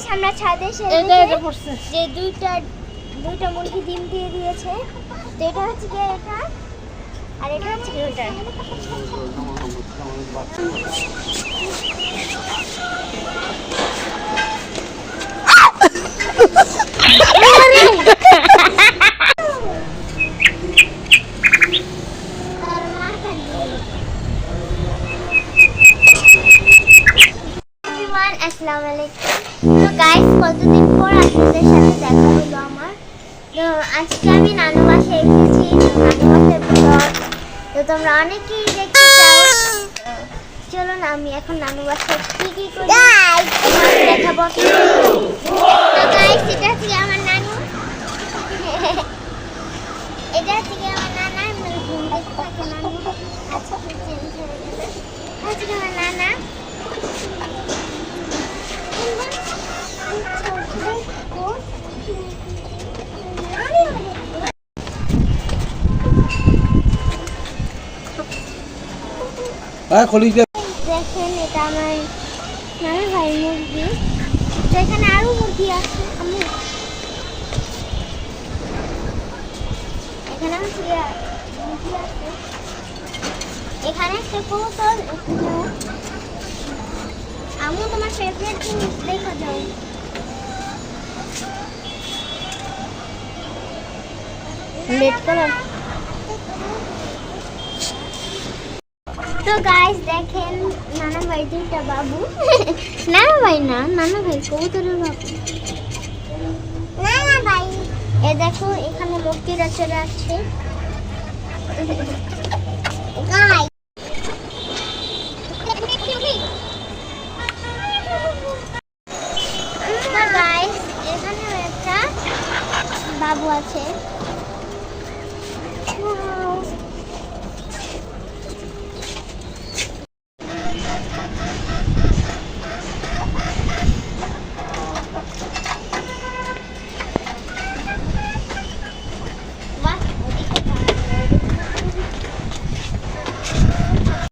Guys আমরা ছাদে এসে এটা এটা পড়ছে। যে দুইটা দুইটা মুরগি ডিম দিয়ে দিয়েছে। তো এটা হচ্ছে গিয়ে এটা আর এটা হচ্ছে কি ওটা আসসালামু আলাইকুম। তো গাইস কতদিন পর আপনাদের সাথে দেখা হলো আমার? তো আজকে আমি নানু বাসায় এসেছি নানু বাসার তো তোমরা অনেকেই দেখতে চাও। তো চলো না আমি এখন নানু বাসায় কি কি করি? দেখাবো। তো গাইস এটা হচ্ছে আমার নানু। এটা গিয়ে আমার নানা ঘুম দেখতে থাকে নানু। আজকে আমার নানা হ্যাঁ খলিকে দেখেন এটা আমার নানা ভাই মুরগি। এখানে আরও মুরগি আছে আমি এখানে মুরগি আছে। এখানে একটা কবুতর আমি তোমার ফেভারিট জিনিস দেখা যাও। লেট কালার তো গাইস দেখেন নানা ভাই দুইটা বাবু। নানা ভাই না, নানা ভাই, কবুতরের বাবু। নানা ভাই, এ দেখো, এখানে লোকেরা চলে আসছে। গাই বাবু আছে।